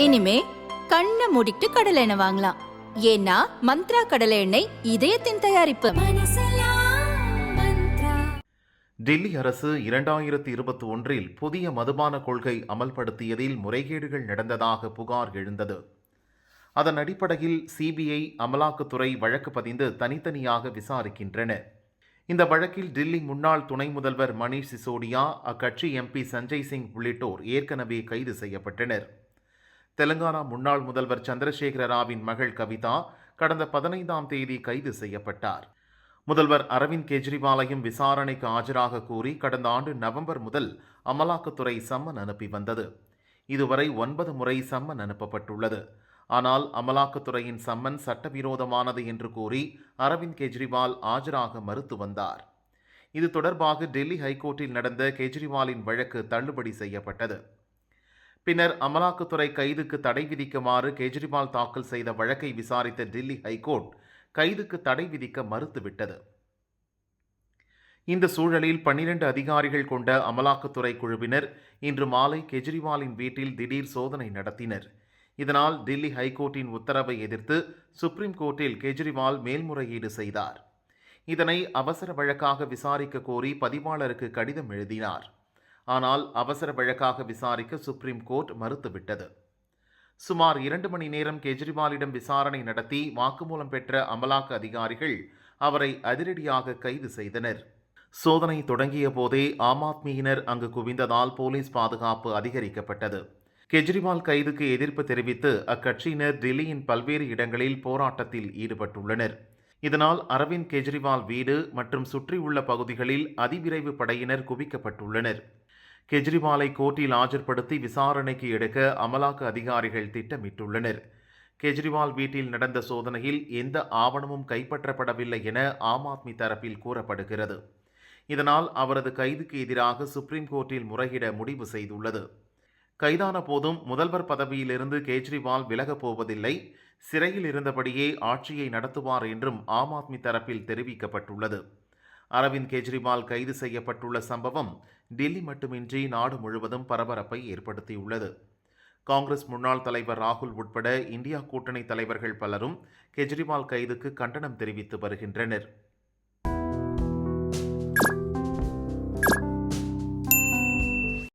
இனிமே கண்ணை மூடிட்டு கடலை எண்ணெய் வாங்கலாம். ஏன்னா மந்த்ரா கடலை எண்ணெய் இதயத்தின் தயாரிப்பு. டெல்லி அரசு இரண்டாயிரத்தி இருபத்தி ஒன்றில் புதிய மதுபான கொள்கை அமல்படுத்தியதில் முறைகேடுகள் நடந்ததாக புகார் எழுந்தது. அதன் அடிப்படையில் சிபிஐ அமலாக்கத்துறை வழக்கு பதிந்து தனித்தனியாக விசாரிக்கின்றன. இந்த வழக்கில் டெல்லி முன்னாள் துணை முதல்வர் மணீஷ் சிசோடியா அக்கட்சி எம்பி சஞ்சய் சிங் உள்ளிட்டோர் ஏற்கனவே கைது செய்யப்பட்டனர். தெலுங்கானா முன்னாள் முதல்வர் சந்திரசேகர ராவின் மகள் கவிதா கடந்த பதினைந்தாம் தேதி கைது செய்யப்பட்டார். முதல்வர் அரவிந்த் கெஜ்ரிவாலையும் விசாரணைக்கு ஆஜராக கூறி கடந்த ஆண்டு நவம்பர் முதல் அமலாக்கத்துறை சம்மன் அனுப்பி வந்தது. இதுவரை ஒன்பது முறை சம்மன் அனுப்பப்பட்டுள்ளது. ஆனால் அமலாக்கத்துறையின் சம்மன் சட்டவிரோதமானது என்று கூறி அரவிந்த் கெஜ்ரிவால் ஆஜராக மறுத்து வந்தார். இது தொடர்பாக டெல்லி ஹைகோர்ட்டில் நடந்த கெஜ்ரிவாலின் வழக்கு தள்ளுபடி செய்யப்பட்டது. பின்னர் அமலாக்கத்துறை கைதுக்கு தடை விதிக்குமாறு கெஜ்ரிவால் தாக்கல் செய்த வழக்கை விசாரித்த டில்லி ஹைகோர்ட் கைதுக்கு தடை விதிக்க மறுத்துவிட்டது. இந்த சூழலில் பன்னிரண்டு அதிகாரிகள் கொண்ட அமலாக்கத்துறை குழுவினர் இன்று மாலை கெஜ்ரிவாலின் வீட்டில் திடீர் சோதனை நடத்தினர். இதனால் டில்லி ஹைகோர்ட்டின் உத்தரவை எதிர்த்து சுப்ரீம் கோர்ட்டில் கெஜ்ரிவால் மேல்முறையீடு செய்தார். இதனை அவசர வழக்காக விசாரிக்க கோரி பதிவாளருக்கு கடிதம் எழுதினார். ஆனால் அவசர வழக்காக விசாரிக்க சுப்ரீம் கோர்ட் மறுத்துவிட்டது. சுமார் இரண்டு மணி நேரம் கெஜ்ரிவாலிடம் விசாரணை நடத்தி வாக்குமூலம் பெற்ற அமலாக்க அதிகாரிகள் அவரை அதிரடியாக கைது செய்தனர். சோதனை தொடங்கிய போதே ஆம் ஆத்மியினர் அங்கு குவிந்ததால் போலீஸ் பாதுகாப்பு அதிகரிக்கப்பட்டது. கெஜ்ரிவால் கைதுக்கு எதிர்ப்பு தெரிவித்து அக்கட்சியினர் டெல்லியின் பல்வேறு இடங்களில் போராட்டத்தில் ஈடுபட்டுள்ளனர். இதனால் அரவிந்த் கெஜ்ரிவால் வீடு மற்றும் சுற்றியுள்ள பகுதிகளில் அதிவிரைவு படையினர் குவிக்கப்பட்டுள்ளனர். கெஜ்ரிவாலை கோர்ட்டில் ஆஜர்படுத்தி விசாரணைக்கு எடுக்க அமலாக்க அதிகாரிகள் திட்டமிட்டுள்ளனர். கெஜ்ரிவால் வீட்டில் நடந்த சோதனையில் எந்த ஆவணமும் கைப்பற்றப்படவில்லை என ஆம் ஆத்மி தரப்பில் கூறப்படுகிறது. இதனால் அவரது கைதுக்கு எதிராக சுப்ரீம் கோர்ட்டில் முறையிட முடிவு செய்துள்ளது. கைதான போதும் முதல்வர் பதவியிலிருந்து கெஜ்ரிவால் விலகப் போவதில்லை. சிறையில் இருந்தபடியே ஆட்சியை நடத்துவார் என்றும் ஆம் ஆத்மி தரப்பில் தெரிவிக்கப்பட்டுள்ளது. அரவிந்த் கெஜ்ரிவால் கைது செய்யப்பட்டுள்ள சம்பவம் டெல்லி மட்டுமின்றி நாடு முழுவதும் பரபரப்பை ஏற்படுத்தியுள்ளது. காங்கிரஸ் முன்னாள் தலைவர் ராகுல் உட்பட இந்தியா கூட்டணி தலைவர்கள் பலரும் கெஜ்ரிவால் கைதுக்கு கண்டனம் தெரிவித்து வருகின்றனர்.